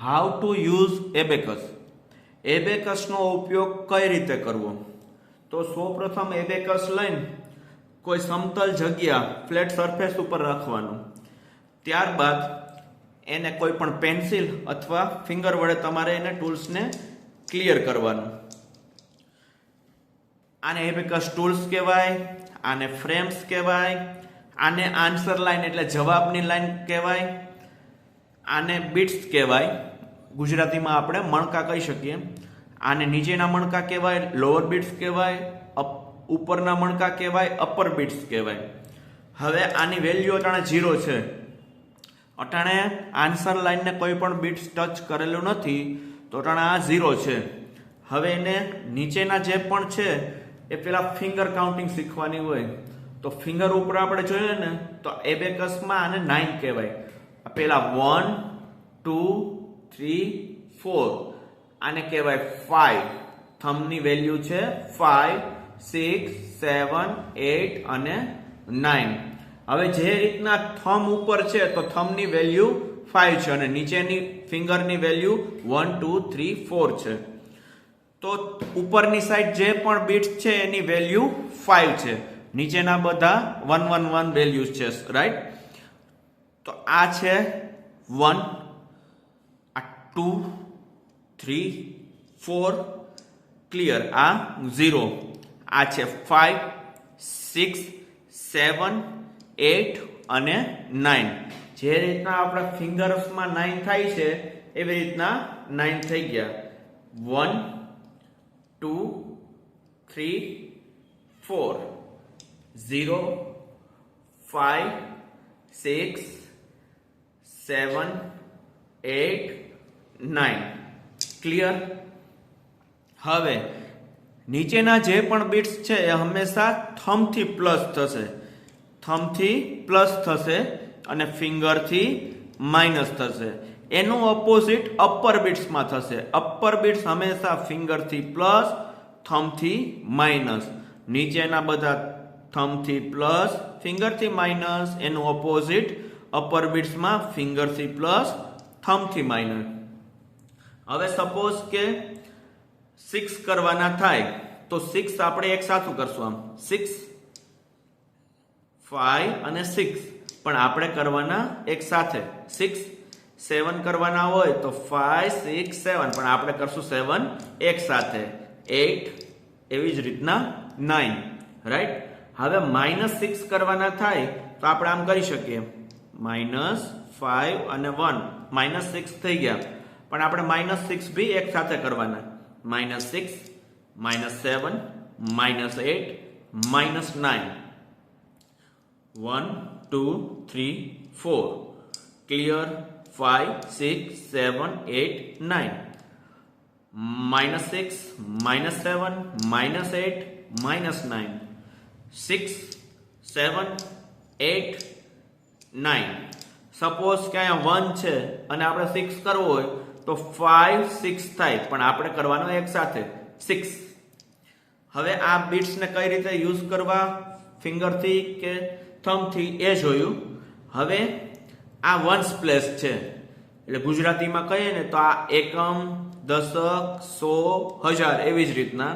How to use abacus એબેકસનો ઉપયોગ કઈ રીતે કરવો? તો સૌપ્રથમ એબેકસ લઈને કોઈ સમતલ જગ્યા ફ્લેટ સરફેસ ઉપર રાખવાનું. ત્યારબાદ એને કોઈ પણ પેન્સિલ અથવા ફિંગર વડે તમારે એને ટૂલ્સને ક્લિયર કરવાનું. આને એબેકસ ટૂલ્સ કહેવાય, આને ફ્રેમ્સ કહેવાય, આને આન્સર લાઈન એટલે જવાબની લાઈન કહેવાય. આને બિટ્સ કહેવાય. ગુજરાતીમાં આપણે મણકા કહી શકીએ. આને નીચેના મણકા કહેવાય લોઅર બિટ્સ કહેવાય અપ- ઉપરના મણકા કહેવાય અપર બિટ્સ કહેવાય. હવે આની વેલ્યુ અટાણે ઝીરો છે. અટાણે આન્સર લાઈનને કોઈ પણ બિટ્સ ટચ કરેલું નથી, તો અટાણે આ ઝીરો છે. હવે એને નીચેના જે પણ છે, એ પેલા ફિંગર કાઉન્ટિંગ શીખવાની હોય. તો ફિંગર ઉપર આપણે જોઈએ ને, તો એબેકસમાં આને નાઇન કહેવાય. પેલા વન ટુ થ્રી ફોર આને કહેવાય ફાઈવ થમની વેલ્યુ છે ફાઈવ સિક્સ સેવન એટ અને નાઇન હવે જે રીતના થમ ઉપર છે તો થમની વેલ્યુ ફાઈવ છે અને નીચેની ફિંગરની value one two three four છે. તો ઉપરની સાઈડ જે પણ બિટ્સ છે એની વેલ્યુ ફાઈવ છે. નીચેના બધા વન વન વન વેલ્યુઝ છે રાઈટ તો આ છે વન, આ ટુ, થ્રી, ફોર, ક્લિયર, આ ઝીરો. આ છે ફાઈવ, સિક્સ, સેવન, એટ અને નાઇન જે રીતના આપણા ફિંગર્સમાં નાઇન થાય છે, એવી રીતના નાઇન થઈ ગયા. One, two, three, four. Zero, five, six seven eight nine clear હવે, નીચેના જે પણ બિટ્સ છે, એ હંમેશા થમથી પ્લસ થશે. થમથી પ્લસ થશે અને ફિંગરથી માઇનસ થશે. એનું ઓપોઝિટ અપર બીટ્સમાં થશે. અપર બીટ્સ હંમેશા ફિંગરથી પ્લસ થમથી માઇનસ નીચેના બધા થમથી પ્લસ ફિંગરથી માઇનસ એનું ઓપોઝિટ અપર બિટ્સમાં ફિંગરથી પ્લસ થમથી માઇનસ હવે સપોઝ કે સિક્સ કરવાના થાય, તો સિક્સ આપણે એક સાથું કરશું આમ. સિક્સ ફાઈવ અને સિક્સ પણ આપણે કરવાના એક સાથે. સિક્સ સેવન કરવાના હોય તો ફાઈવ સિક્સ સેવન પણ આપણે કરશું સેવન એક સાથે. એટ એવી જ રીતના નાઇન રાઈટ હવે માઇનસ સિક્સ કરવાના થાય, તો આપણે આમ કરી શકીએ. માઇનસ ફાઈવ અને વન માઇનસ સિક્સ થઈ ગયા પણ આપણે માઇનસ સિક્સ બી એક સાથે કરવાના minus six minus seven minus eight minus nine one two three four clear five six seven eight nine minus six minus seven minus eight minus nine six seven eight nine suppose કે અહીંયા one છે અને આપણે six કરવો હોય, તો five six થાય. પણ આપણે કરવાનો એક સાથે. સિક્સ હવે આ બિટ્સને કઈ રીતે યુઝ કરવા? ફિંગરથી કે થમથી એ જોયું. હવે આ વન્સ પ્લેસ છે. એટલે ગુજરાતીમાં કહીએ ને તો આ એકમ, દશક, સો, હજાર એવી જ રીતના.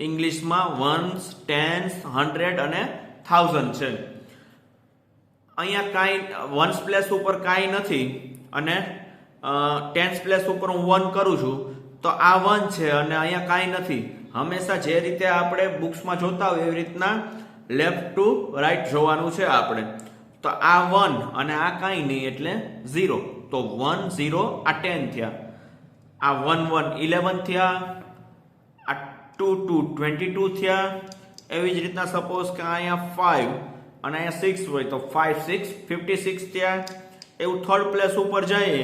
ઇંગ્લિશમાં વન્સ ટેન્સ હંડ્રેડ અને થાઉઝન્ડ છે. અહીંયા કાંઈ વન્સ પ્લેસ ઉપર કાંઈ નથી અને ટેન્સ પ્લેસ ઉપર હું વન કરું છું. તો આ વન છે અને અહીંયા કાંઈ નથી. હંમેશા જે રીતે આપણે બુક્સમાં જોતા હોય એવી રીતના લેફ્ટ ટુ રાઈટ જોવાનું છે આપણે. તો આ વન અને આ કાંઈ નહીં એટલે ઝીરો તો વન ઝીરો આ ટેન થયા. આ વન વન ઇલેવન થયા. આ ટુ ટુ ટ્વેન્ટી ટુ થયા. એવી જ રીતના સપોઝ કે અહીંયા ફાઈવ અને અહીંયા સિક્સ હોય તો ફાઈવ સિક્સ ફિફ્ટી સિક્સ થયા એવું થર્ડ પ્લેસ ઉપર જઈએ,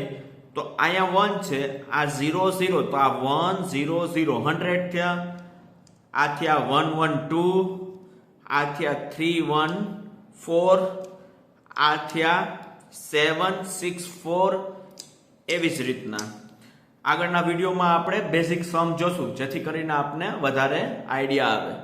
તો અહીંયા વન છે, આ ઝીરો ઝીરો તો આ વન ઝીરો ઝીરો હંડ્રેડ થયા. આ થયા વન વન ટુ આ થયા થ્રી વન ફોર આ થયા સેવન સિક્સ ફોર એવી જ રીતના. આગળના વિડીયોમાં આપણે બેઝિક સમ જોશું, જેથી કરીને આપને વધારે આઈડિયા આવે.